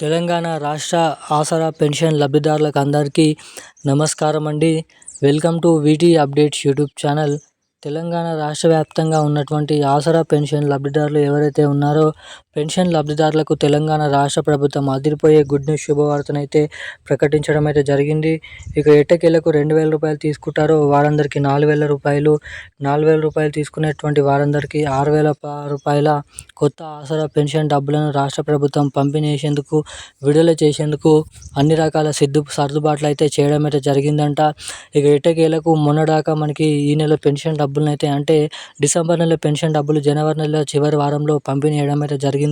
తెలంగాణ రాష్ట్ర ఆసరా పెన్షన్ లబ్ధిదారులకు అందరికీ నమస్కారం అండి. Welcome to VT updates YouTube channel. Telangana రాష్ట్ర వ్యాప్తంగా ఉన్నటువంటి ఆసరా పెన్షన్ లబ్ధిదారులు ఎవరైతే ఉన్నారో పెన్షన్ లబ్ధిదారులకు తెలంగాణ రాష్ట్ర ప్రభుత్వం అదిరిపోయే గుడ్ న్యూస్ శుభవార్తనైతే ప్రకటించడం అయితే జరిగింది. ఇక ఎట్టకేలకు రెండు వేల రూపాయలు తీసుకుంటారో వారందరికీ నాలుగు వేల రూపాయలు నాలుగు వేల రూపాయలు తీసుకునేటువంటి వారందరికీ ఆరు వేల రూపాయల కొత్త ఆసరా పెన్షన్ డబ్బులను రాష్ట్ర ప్రభుత్వం పంపిణీ చేసేందుకు విడుదల చేసేందుకు అన్ని రకాల సిద్ధు సర్దుబాట్లు అయితే చేయడం అయితే జరిగిందంట. ఇక ఎట్టకేలకు మొన్నదాకా మనకి ఈ నెల పెన్షన్ డబ్బులను అయితే అంటే డిసెంబర్ నెల పెన్షన్ డబ్బులు జనవరి నెల చివరి వారంలో పంపిణీ చేయడం అయితే జరిగింది.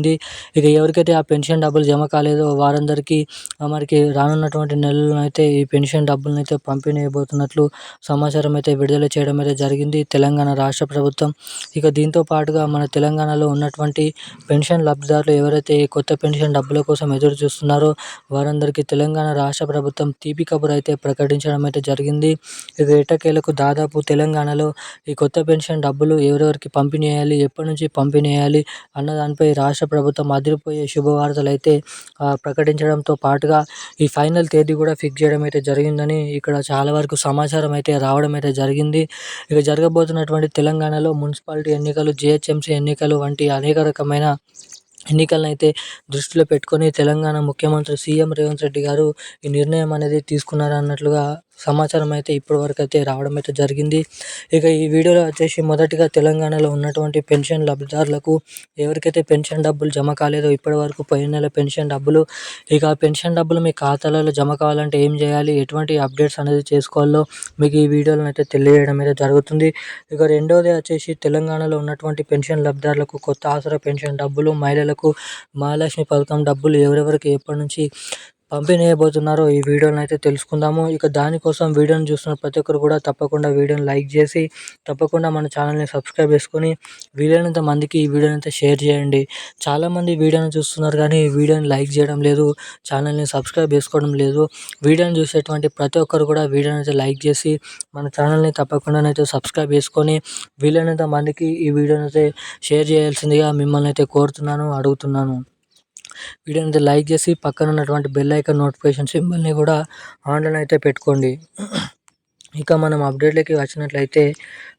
ఇక ఎవరికైతే ఆ పెన్షన్ డబ్బులు జమ కాలేదో వారందరికీ మనకి రానున్నటువంటి నెలల్లో అయితే ఈ పెన్షన్ డబ్బులను అయితే పంపిణీ అయిపోతున్నట్లు సమాచారం అయితే విడుదల చేయడం అయితే జరిగింది తెలంగాణ రాష్ట్ర ప్రభుత్వం. ఇక దీంతో పాటుగా మన తెలంగాణలో ఉన్నటువంటి పెన్షన్ లబ్ధిదారులు ఎవరైతే ఈ కొత్త పెన్షన్ డబ్బుల కోసం ఎదురు చూస్తున్నారో వారందరికీ తెలంగాణ రాష్ట్ర ప్రభుత్వం తీపి కబురు అయితే ప్రకటించడం అయితే జరిగింది. ఇక ఎట్టకేలకు దాదాపు తెలంగాణలో ఈ కొత్త పెన్షన్ డబ్బులు ఎవరెవరికి పంపిణీ చేయాలి ఎప్పటి నుంచి పంపిణీ చేయాలి అన్న దానిపై రాష్ట్ర ప్రభుత్వం అదిరిపోయే శుభవార్తలు అయితే ప్రకటించడంతో పాటుగా ఈ ఫైనల్ తేదీ కూడా ఫిక్స్ చేయడం అయితే జరిగిందని ఇక్కడ చాలా వరకు సమాచారం అయితే రావడం అయితే జరిగింది. ఇక జరగబోతున్నటువంటి తెలంగాణలో మున్సిపాలిటీ ఎన్నికలు జిహెచ్ఎంసీ ఎన్నికలు వంటి అనేక రకమైన ఎన్నికలను అయితే దృష్టిలో పెట్టుకొని తెలంగాణ ముఖ్యమంత్రి సీఎం రేవంత్ రెడ్డి గారు ఈ నిర్ణయం అనేది తీసుకున్నారు అన్నట్లుగా సమాచారం అయితే ఇప్పటివరకు అయితే రావడం అయితే జరిగింది. ఇక ఈ వీడియోలో వచ్చేసి మొదటిగా తెలంగాణలో ఉన్నటువంటి పెన్షన్ లబ్ధిదారులకు ఎవరికైతే పెన్షన్ డబ్బులు జమ కాలేదో ఇప్పటివరకు పోయిన నెల పెన్షన్ డబ్బులు ఇక పెన్షన్ డబ్బులు మీ ఖాతాలలో జమ కావాలంటే ఏం చేయాలి ఎటువంటి అప్డేట్స్ అనేది చేసుకోవాలో మీకు ఈ వీడియోలను అయితే తెలియజేయడం అయితే జరుగుతుంది. ఇక రెండోది వచ్చేసి తెలంగాణలో ఉన్నటువంటి పెన్షన్ లబ్ధిదారులకు కొత్త ఆసరా పెన్షన్ డబ్బులు మహిళలకు మహాలక్ష్మి పథకం డబ్బులు ఎవరెవరికి ఎప్పటి నుంచి పంపిణీ చేయబోతున్నారో. ఈ వీడియోని అయితే తెలుసుకుందాము. ఇక దానికోసం వీడియోని చూస్తున్న ప్రతి ఒక్కరు కూడా తప్పకుండా వీడియోని లైక్ చేసి తప్పకుండా మన ఛానల్ని సబ్స్క్రైబ్ చేసుకొని వీలైనంత మందికి ఈ వీడియోని అయితే షేర్ చేయండి. చాలామంది వీడియోని చూస్తున్నారు కానీ ఈ వీడియోని లైక్ చేయడం లేదు ఛానల్ని సబ్స్క్రైబ్ చేసుకోవడం లేదు. వీడియోని చూసేటువంటి ప్రతి ఒక్కరు కూడా వీడియోని అయితే లైక్ చేసి మన ఛానల్ని తప్పకుండానైతే సబ్స్క్రైబ్ చేసుకొని వీలైనంత మందికి ఈ వీడియోని అయితే షేర్ చేయాల్సిందిగా మిమ్మల్ని అయితే కోరుతున్నాను అడుగుతున్నాను. వీడియోని అయితే లైక్ చేసి పక్కన ఉన్నటువంటి బెల్ ఐకాన్ నోటిఫికేషన్ సింబల్ని కూడా ఆన్లైన్ అయితే పెట్టుకోండి. ఇక మనం అప్డేట్లకి వచ్చినట్లయితే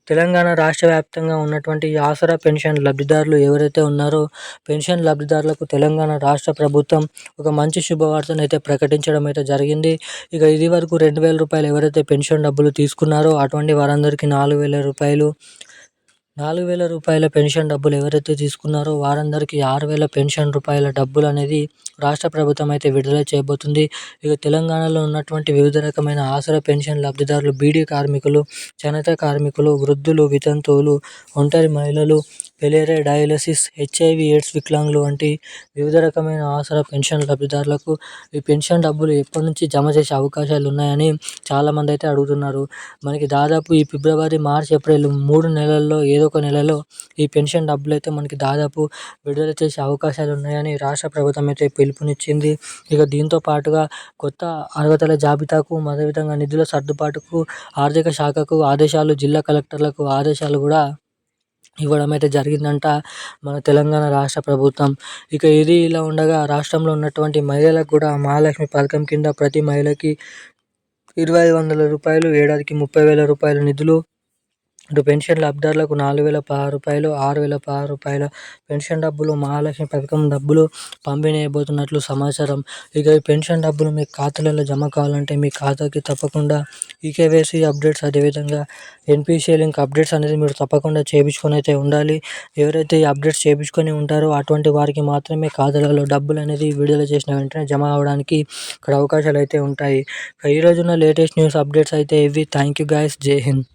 తెలంగాణ రాష్ట్ర వ్యాప్తంగా ఉన్నటువంటి ఆసరా పెన్షన్ లబ్ధిదారులు ఎవరైతే ఉన్నారో పెన్షన్ లబ్ధిదారులకు తెలంగాణ రాష్ట్ర ప్రభుత్వం ఒక మంచి శుభవార్తను అయితే ప్రకటించడం అయితే జరిగింది. ఇక ఇది వరకు రెండు వేల రూపాయలు ఎవరైతే పెన్షన్ డబ్బులు తీసుకున్నారో అటువంటి వారందరికీ నాలుగు వేల రూపాయలు నాలుగు వేల రూపాయల పెన్షన్ డబ్బులు ఎవరైతే తీసుకున్నారో వారందరికీ ఆరు వేల పెన్షన్ రూపాయల డబ్బులు అనేది రాష్ట్ర ప్రభుత్వం అయితే విడుదల చేయబోతుంది. ఇక తెలంగాణలో ఉన్నటువంటి వివిధ రకమైన ఆసరా పెన్షన్ లబ్ధిదారులు బీడీ కార్మికులు చేనేత కార్మికులు వృద్ధులు వితంతువులు ఒంటరి మహిళలు పెలేరే డయాలసిస్ హెచ్ఐవి ఎయిడ్స్ వికలాంగులు వంటి వివిధ రకమైన ఆసరా పెన్షన్ లబ్ధిదారులకు ఈ పెన్షన్ డబ్బులు ఎప్పటి నుంచి జమ చేసే అవకాశాలు ఉన్నాయని చాలామంది అయితే అడుగుతున్నారు. మనకి దాదాపు ఈ ఫిబ్రవరి మార్చ్ ఏప్రిల్ మూడు నెలల్లో ఏదో ఒక నెలలో ఈ పెన్షన్ డబ్బులు అయితే మనకి దాదాపు విడుదల చేసే అవకాశాలు ఉన్నాయని రాష్ట్ర ప్రభుత్వం అయితే పిలుపునిచ్చింది. ఇక దీంతో పాటుగా కొత్త అర్హతల జాబితాకు అదేవిధంగా నిధుల సర్దుబాటుకు ఆర్థిక శాఖకు ఆదేశాలు జిల్లా కలెక్టర్లకు ఆదేశాలు కూడా ఇవ్వడం అయితే జరిగిందంట మన తెలంగాణ రాష్ట్ర ప్రభుత్వం. ఇక ఇది ఇలా ఉండగా రాష్ట్రంలో ఉన్నటువంటి మహిళలకు కూడా మహాలక్ష్మి పథకం కింద ప్రతి మహిళకి ఇరవై ఐదు వందల రూపాయలు ఏడాదికి ముప్పై వేల రూపాయల నిధులు ఇటు పెన్షన్ లబ్ధిదారులకు నాలుగు వేల పదహారు రూపాయలు ఆరు వేల పదహారు రూపాయల పెన్షన్ డబ్బులు మహాలక్ష్మి పథకం డబ్బులు పంపిణీ అయిపోతున్నట్లు సమాచారం. ఇక ఈ పెన్షన్ డబ్బులు మీ ఖాతాలలో జమ కావాలంటే మీ ఖాతాకి తప్పకుండా ఈకేవైసీ అప్డేట్స్ అదేవిధంగా ఎన్పిసిఐ లింక్ అప్డేట్స్ అనేది మీరు తప్పకుండా చేయించుకొని అయితే ఉండాలి. ఎవరైతే ఈ అప్డేట్స్ చేయించుకొని ఉంటారో అటువంటి వారికి మాత్రమే ఖాతాలలో డబ్బులు అనేది విడుదల చేసిన వెంటనే జమ అవ్వడానికి ఇక్కడ అవకాశాలు అయితే ఉంటాయి. ఈ రోజున లేటెస్ట్ న్యూస్ అప్డేట్స్ అయితే ఇవి. Thank you guys. Jai Hind.